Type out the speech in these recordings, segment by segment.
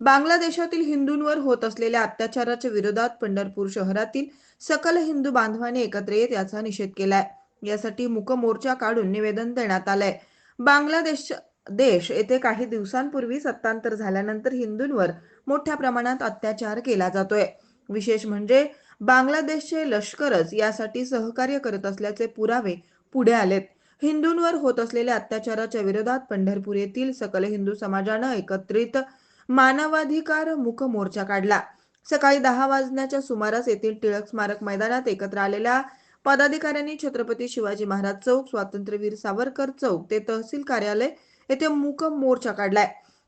बांगलादेशातील हिंदूंवर होत असलेल्या अत्याचाराच्या विरोधात पंढरपूर शहरातील सकल हिंदू बांधवांनी एकत्र येत याचा निषेध केलाय. यासाठी मुक मोर्चा काढून निवेदन देण्यात आलंय. बांगलादेश देश येथे काही दिवसांपूर्वी सत्तांतर झाल्यानंतर हिंदूंवर मोठ्या प्रमाणात अत्याचार केला जातोय. विशेष म्हणजे बांगलादेशचे लष्करच यासाठी सहकार्य करत असल्याचे पुरावे पुढे आलेत. हिंदूंवर होत असलेल्या अत्याचाराच्या विरोधात पंढरपूर येथील सकल हिंदू समाजानं एकत्रित मानवाधिकार मुख मोर्चा काढला. सकाळी दहा वाजण्याच्या सुमारास येथील टिळक स्मारक मैदानात एकत्र आलेल्या पदाधिकाऱ्यांनी छत्रपती शिवाजी महाराज चौक स्वातंत्र्यवीर सावरकर चौक ते तहसील कार्यालय येथे मूक मोर्चा काढलाय.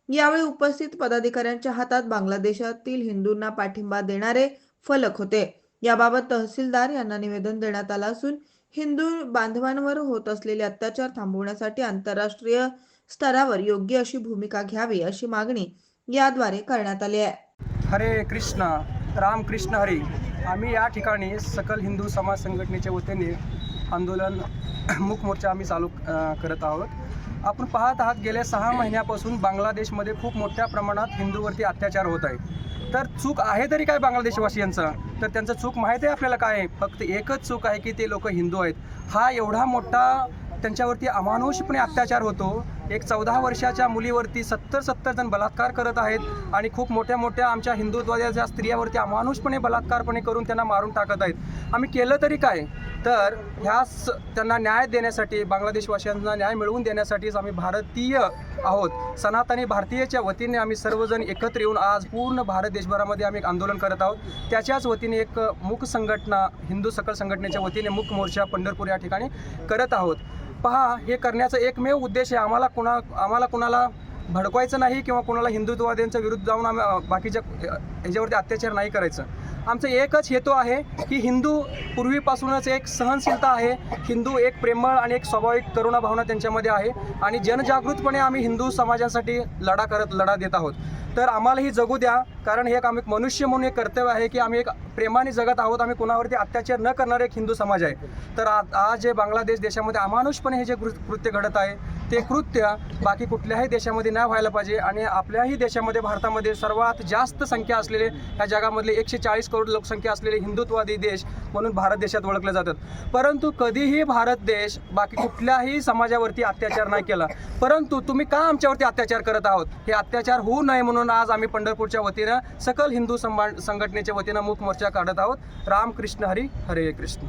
यावेळी उपस्थित पदाधिकाऱ्यांच्या हातात बांगलादेशातील हिंदूंना पाठिंबा देणारे फलक होते. याबाबत तहसीलदार यांना निवेदन देण्यात आलं असून हिंदू बांधवांवर होत असलेले अत्याचार थांबवण्यासाठी आंतरराष्ट्रीय स्तरावर योग्य अशी भूमिका घ्यावी अशी मागणी याद्वारे करण्यात आली आहे. हरे कृष्ण राम कृष्ण हरी. आम्ही या ठिकाणी सकल हिंदू समाज संघटनेच्या वतीने आंदोलन मुखमोर्चा मोर्चा आम्ही चालू करत आहोत. आपण पाहत आहात गेल्या सहा महिन्यापासून बांगलादेशमध्ये खूप मोठ्या प्रमाणात हिंदूवरती अत्याचार होत आहे तर चूक आहे तरी काय बांगलादेशवासियांचं तर त्यांचं चूक माहीत आहे आपल्याला काय आहे? फक्त एकच चूक आहे की ते लोक हिंदू आहेत. हा एवढा मोठा त्यांच्यावरती अमानुषपणे अत्याचार होतो. एक चौदा वर्षाच्या मुलीवरती सत्तर सत्तर जण बलात्कार करत आहेत आणि खूप मोठ्या मोठ्या आमच्या हिंदुत्वाच्या स्त्रियावरती अमानुषपणे बलात्कारपणे करून त्यांना मारून टाकत आहेत. आम्ही केलं तरी काय? तर ह्या स त्यांना न्याय देण्यासाठी बांगलादेशवासियांना न्याय मिळवून देण्यासाठीच आम्ही भारतीय आहोत. सनातनी भारतीयच्या वतीने आम्ही सर्वजण एकत्र येऊन आज पूर्ण भारत देशभरामध्ये आम्ही आंदोलन करत आहोत. त्याच्याच वतीने एक मूक संघटना हिंदू सकल संघटनेच्या वतीने मूक मोर्चा पंढरपूर या ठिकाणी करत आहोत. पहा हे करण्याचा एकमेव उद्देश आहे. आम्हाला कुणा आम्हाला कुणाला भडकवायचं नाही किंवा कुणाला हिंदुत्ववाद्यांच्या विरुद्ध जाऊन आम्ही बाकीच्या ह्याच्यावरती अत्याचार नाही करायचं. आमचं एकच हेतू आहे की हिंदू पूर्वीपासूनच एक सहनशीलता आहे. हिंदू एक प्रेमळ आणि एक स्वाभाविक करुणा भावना त्यांच्यामध्ये आहे. आणि जनजागृतपणे आम्ही हिंदू समाजासाठी लढा करत लढा देत आहोत. तर आम्हालाही जगू द्या. कारण हे एक आम्ही मनुष्य म्हणून एक कर्तव्य आहे की आम्ही एक प्रेमाने जगत आहोत. आम्ही कुणावरती अत्याचार न करणारे एक हिंदू समाज आहे. तर आज जे बांगलादेश देशामध्ये अमानुषपणे हे जे कृत्य घडत आहे ते कृत्य बाकी कुठल्याही देशामध्ये नाही व्हायला पाहिजे. आणि आपल्याही देशामध्ये भारतामध्ये सर्वात जास्त संख्या असलेले या जगामधले एकशे चाळीस करोड लोकसंख्या असलेले हिंदुत्वादी देश म्हणून भारत देशात ओळखले जातात. परंतु कधीही भारत देश बाकी कुठल्याही समाजावरती अत्याचार नाही केला. परंतु तुम्ही का आमच्यावरती अत्याचार करत आहोत? हे अत्याचार होऊ नये म्हणून म्हणून आज आम्ही पंढरपूरच्या वतीनं सकल हिंदू संबा संघटनेच्या वतीनं मूक मोर्चा काढत आहोत. रामकृष्ण हरी हरे कृष्ण.